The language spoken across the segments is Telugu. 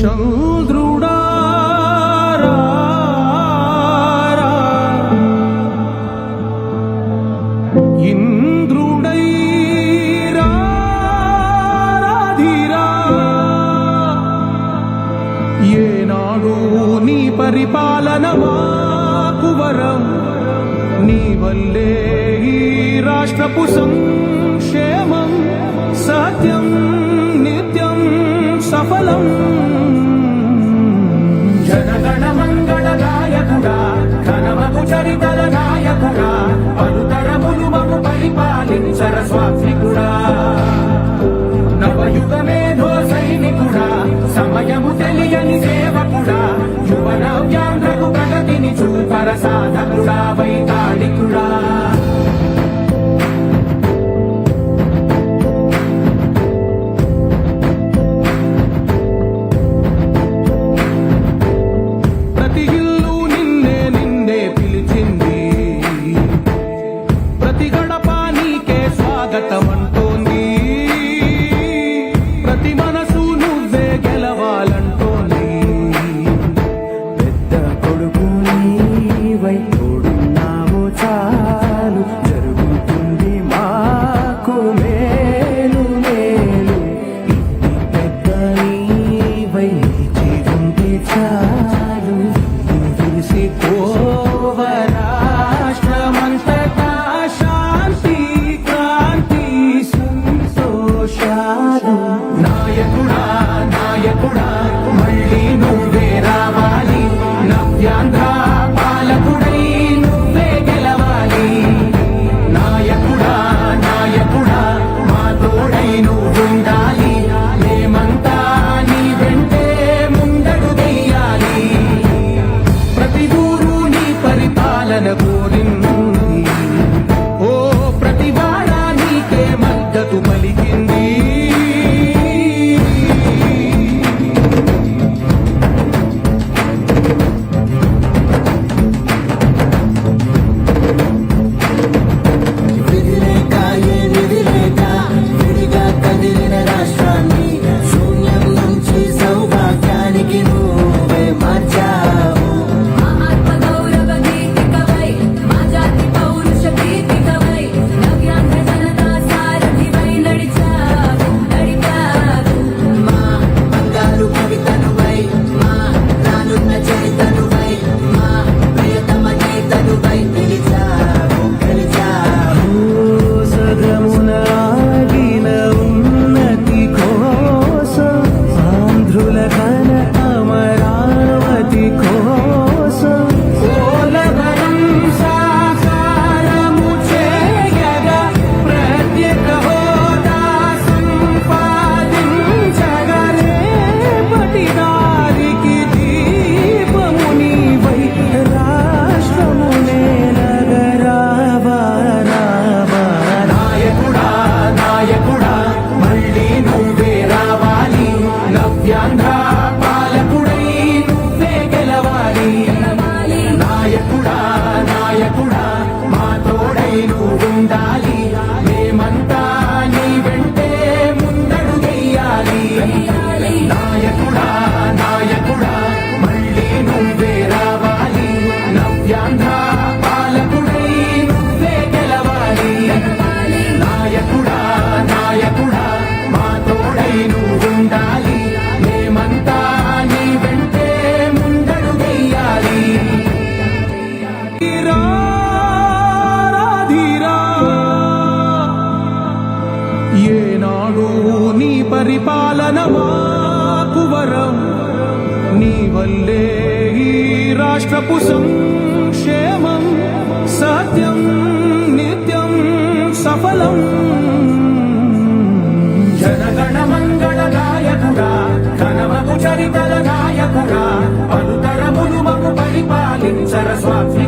చంద్రుడా ఇంద్రుడై నీ పరిపాలనమా? నాకు వరం. నీ వల్లే ఈ రాష్ట్రపు సంక్షేమం సత్యం నిత్యం సఫలం. జనగణ మంగళ నాయకుడా ఘనమగు చరితల నాయకు Voy. రాష్ట్రపు సంక్షేమం సత్యం నిత్యం సఫలం. జనగణ మంగళ చరితల అనుతరములు పరిపాలించర స్వామి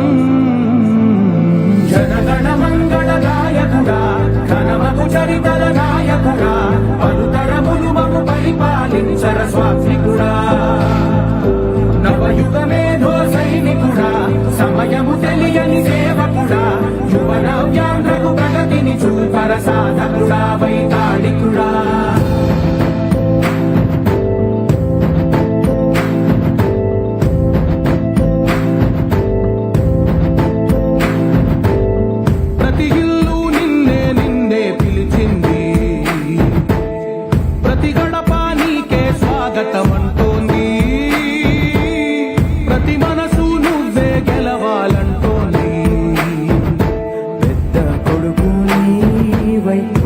charidad. away.